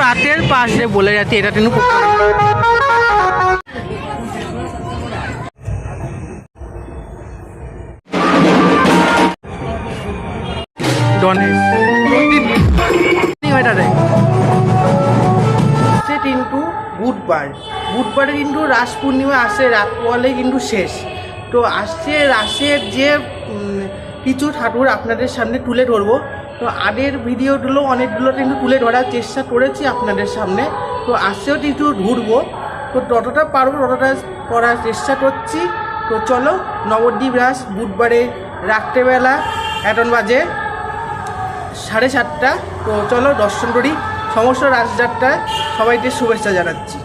প্রাতের পাশে বলে যাচ্ছে, এটা কিন্তু বুধবার বুধবারে কিন্তু রাস পূর্ণিমা আসে রাত পোয়ালে কিন্তু শেষ। তো আসছে রাসের যে কিছু ঠাকুর আপনাদের সামনে তুলে ধরবো। তো আগের ভিডিওগুলো, অনেকগুলো কিন্তু তুলে ধরার চেষ্টা করেছি আপনাদের সামনে। তো আসছেও কিন্তু ঘুরবো। তো ততটা পারব ততটা করার চেষ্টা করছি। তো চলো, নবদ্বীপ রাস বুধবারে রাত্রেবেলা এখন বাজে সাড়ে সাতটা। তো চলো, দর্শন করি সমস্ত রাজযাত্রায়। সবাইকে শুভেচ্ছা জানাচ্ছি।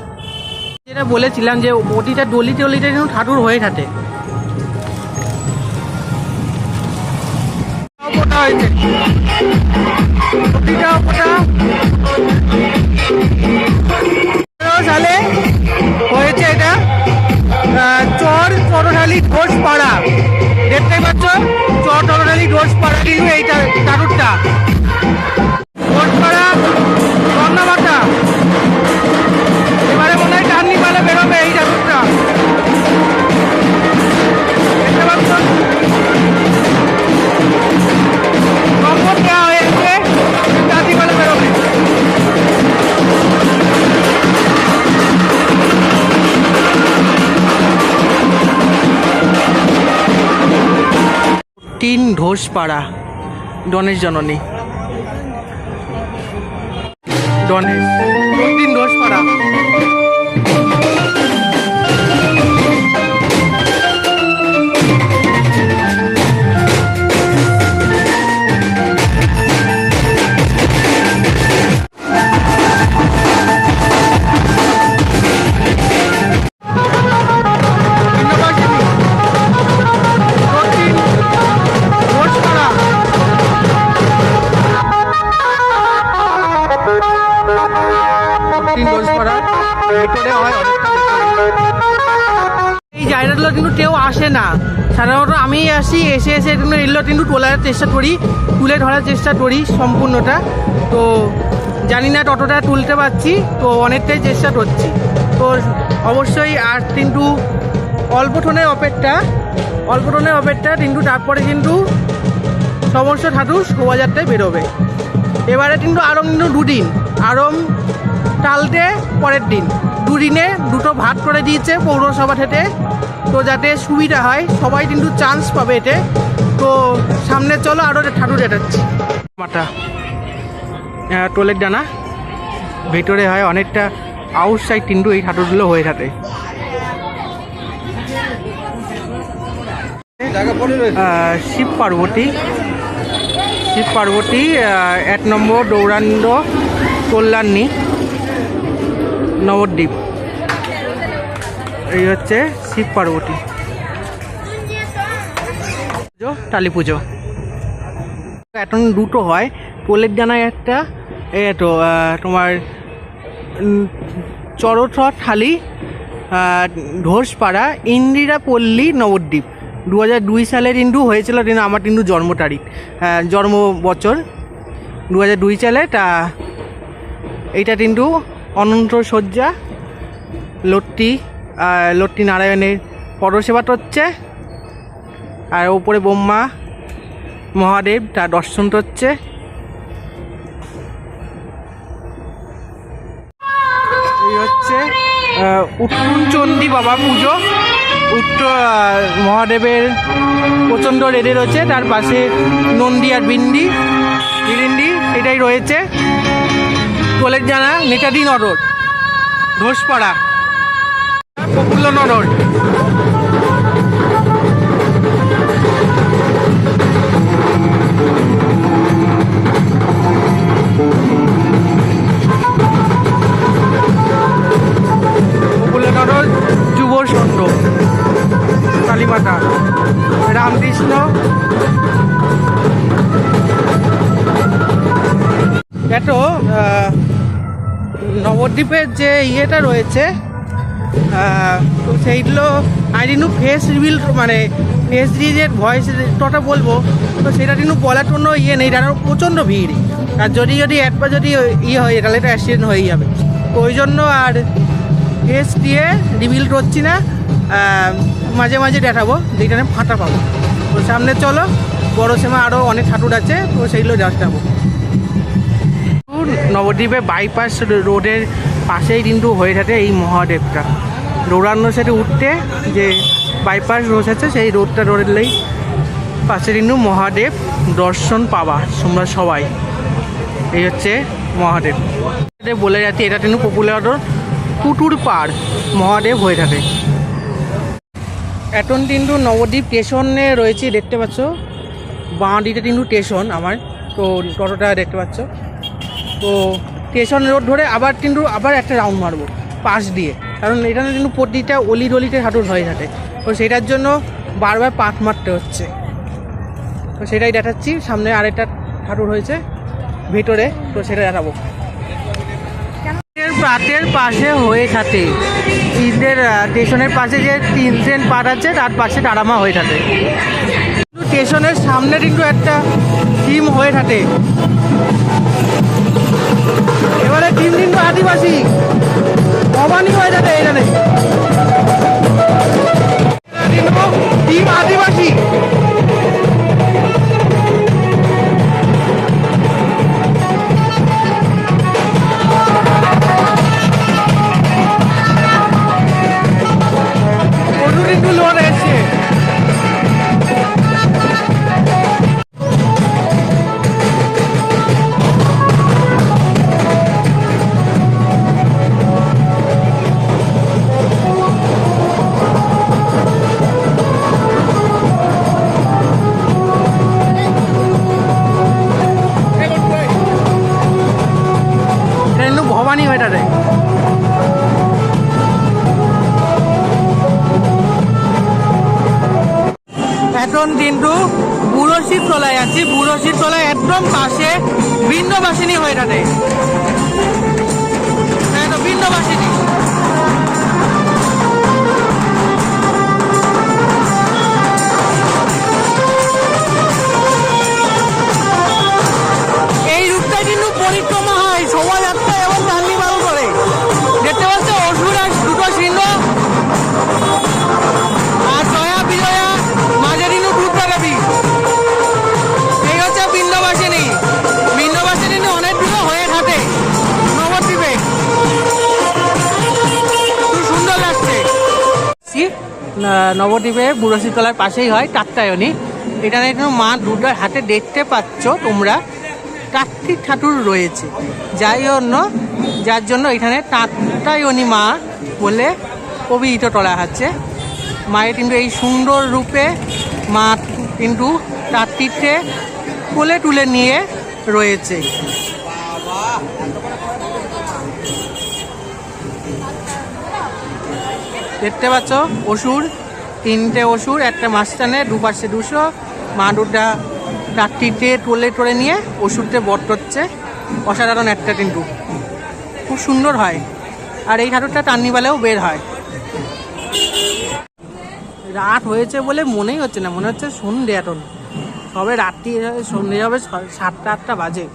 যেটা বলেছিলাম যে প্রতিটা ডলি টলিটা যেন ঠাকুর হয়ে থাকে। হয়েছে Pati daw po তিন ঘোষপাড়া ডনেশ জননী। ডনেশ। তিন ঘোষপাড়া। সাধারণত আমি আসি, এসে এসে এগুলো কিন্তু তোলার চেষ্টা করি, তুলে ধরার চেষ্টা করি সম্পূর্ণটা। তো জানি না ততটা তুলতে পারছি, তো অনেকটাই চেষ্টা করছি। তো অবশ্যই আর কিন্তু অল্প টোনের অপেক্ষা অল্প টোনের অপেক্ষা, কিন্তু তারপরে কিন্তু সমস্ত ঠাকুর শোভাযাত্রায় বেরোবে। এবারে কিন্তু আরও কিন্তু দুদিন, আরম টালতে পরের দিন। দুদিনে দুটো ভাগ করে দিয়েছে পৌরসভা থেকে। তো যাতে সুবিধা হয়, সবাই কিন্তু চান্স পাবে এতে। তো সামনে চলো আরও ঠাকুর এটাচ্ছি মাটা টোলের ডানা। ভেতরে হয় অনেকটা আউটসাইড কিন্তু এই ঠাকুরগুলো হয়ে থাকে। শিব পার্বতী। শিব পার্বতী এক নম্বর দৌরান্ড কল্যাণী, নবদ্বীপ। এই হচ্ছে শিব পার্বতী। পুজো কালী পুজো। এখন দুটো হয়। পোলের ডানায় একটা এই তো তোমার চরথ থালি ঘোষপাড়া ইন্দিরা পল্লী, নবদ্বীপ। দু হাজার দুই সালে কিন্তু হয়েছিল কিন্তু আমার কিন্তু জন্ম তারিখ জন্ম বছর। দু হাজার দুই সালে তা, এইটা কিন্তু অনন্ত শয্যা, লট্টি আহ, লট্টি নারায়ণের পদসেবা হচ্ছে। আর ওপরে ব্রহ্মা মহাদেব তার দর্শন হচ্ছে। এই উত্তরচণ্ডী বাবা পুজো। উত্তর মহাদেবের প্রচণ্ড রেডে রয়েছে তার পাশে নন্দী আর বিন্দি। বিরিন্দি এটাই রয়েছে। কোলের জানা নেতাদি নরর ঘোষপাড়া। প্রফুল্ল নরর যুব ষণ্ড কালীমাতা রামকৃষ্ণ এত নবদ্বীপের যে ইয়েটা রয়েছে সেইগুলো আই কিন্তু ফেস রিভিল মানে ফেস যে ভয়েস কথা বলব, তো সেটা কিন্তু বলার জন্য ইয়ে নেই তারা প্রচণ্ড ভিড়। আর যদি যদি একবার যদি ইয়ে হয় তাহলে তো অ্যাক্সিডেন্ট হয়েই যাবে। ওই জন্য আর ফেস দিয়ে রিভিল করছি না মাঝে মাঝে দেখাবো যেখানে ফাটা পাবো। তো সামনে চলো, বড় সীমা আরও অনেক ঠাকুর আছে, তো সেইগুলো দেখাবো। নবদ্বীপে বাইপাস রোডের পাশেই কিন্তু হয়ে থাকে এই মহাদেবটা। দৌড়ানোর সাথে উঠতে যে বাইপাস রোড আছে, সেই রোডটা রোডেরলেই পাশে কিন্তু মহাদেব দর্শন পাবা, তোমরা সবাই। এই হচ্ছে মহাদেব। বলে যাচ্ছে, এটা কিন্তু পপুলার কুটুর পাড়। মহাদেব হয়ে থাকে। এখন কিন্তু নবদ্বীপ স্টেশনে রয়েছে, দেখতে পাচ্ছ? বাঁ দিকে কিন্তু স্টেশন আমার, তো টোটোটা দেখতে পাচ্ছ? তো স্টেশন রোড ধরে আবার কিন্তু আবার একটা রাউন্ড মারবো, পাশ দিয়ে। কারণ এখানে কিন্তু প্রতিটা অলি গলিতে হাঁটুর হয়ে থাকে। তো সেটার জন্য বারবার পাট মারতে হচ্ছে। তো সেটাই দেখাচ্ছি, সামনে আরেকটা ঠাকুর হয়েছে ভেতরে, তো সেটা দেখাবো। পাটের পাশে হয়ে থাকে। ঈদের স্টেশনের পাশে যে তিন ট্রেন পাট আছে, তার পাশে তারামা হয়ে থাকে। স্টেশনের সামনে কিন্তু একটা টিম হয়ে থাকে। এবারে দিন তো আদিবাসী। ভবানী হয়ে যাবে এখানে। আদিবাসী। এখন কিন্তু বুড়শি তলায় আছি। বুড়শি তলায় একদম পাশে বৃন্দবাসিনী হয়ে থাকে। বৃন্দবাসিনী নবদ্বীপে বুড়োশীতলার পাশেই হয় কাত্তায়নী এখানে মা দুর্গার হাতে দেখতে পাচ্ছ তোমরা কার্তিক ঠাকুর রয়েছে। যাই জন্য, যার জন্য এখানে কাত্তায়নী মা বলে অভিহিত করা হচ্ছে মায়ের কিন্তু এই সুন্দর রূপে মা কিন্তু কার্তিককে কোলে তুলে নিয়ে রয়েছে। দেখতে পাচ্ছ? অসুর তিনটে অসুর একটা মাঝখানে, দুপাশে দুশো। মা দুটা কার্তিককে তোলে তোলে নিয়ে অসুরকে বট হচ্ছে অসাধারণ একটা কিন্তু। খুব সুন্দর হয়। আর এই ঠাকুরটা টান্নিবালেও বের হয়। রাত হয়েছে বলে মনেই হচ্ছে না। মনে হচ্ছে সন্ধে এখন। সবে রাত্রি সন্ধে হবে সাতটা আটটা বাজে।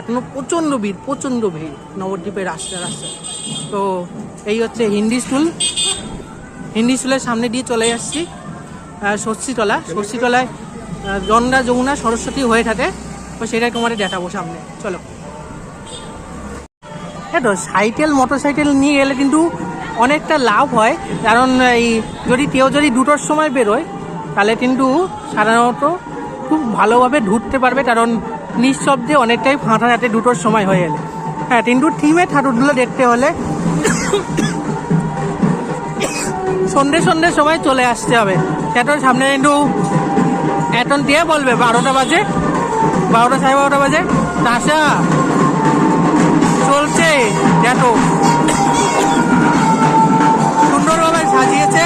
এখনও প্রচণ্ড ভিড় প্রচণ্ড ভিড় নবদ্বীপের রাস্তা রাস্তা তো এই হচ্ছে হিন্দি স্কুল। হিন্দি স্কুলের সামনে দিয়ে চলে আসছি ষষ্ঠীতলা ষষ্ঠীতলায় গঙ্গা, যমুনা, সরস্বতী হয়ে থাকে। তো সেটাই তোমাদের দেখাবো সামনে। চলো। হ্যাঁ তো সাইকেল মোটর সাইকেল নিয়ে গেলে কিন্তু অনেকটা লাভ হয়। কারণ এই যদি কেউ যদি দুটোর সময় বেরোয়, তাহলে কিন্তু সাধারণত খুব ভালোভাবে ঢুকতে পারবে। কারণ নিঃশব্দে অনেকটাই ফাঁটা যাতে দুটোর সময় হয়ে গেলে। হ্যাঁ কিন্তু টিমে ঠাকুরগুলো দেখতে হলে সন্ধে সন্ধ্যের সময় চলে আসতে হবে। সেটার সামনে কিন্তু এখন দিয়ে বলবে, বারোটা বাজে। বারোটা সাড়ে বারোটা বাজে। তাসা, চলছে। দেখো। সুন্দরভাবে সাজিয়েছে।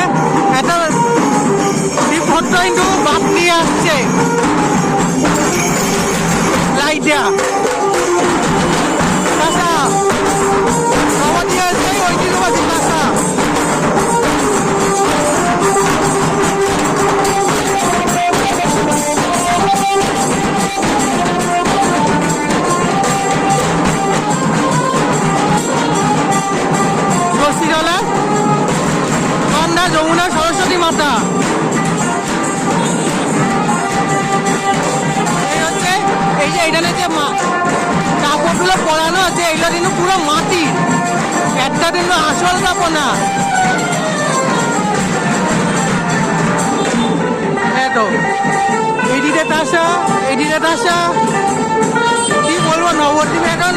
একটা বিপদটা কিন্তু বাপ নিয়ে আসছে। লাইট দেয়া। আছে এগুলো কিন্তু পুরো মাটি। একটা কিন্তু আসল কাপড় না এতো এদিকে তাসা এদিকে তাসা। কি বলব, নবদ্বীপে এখন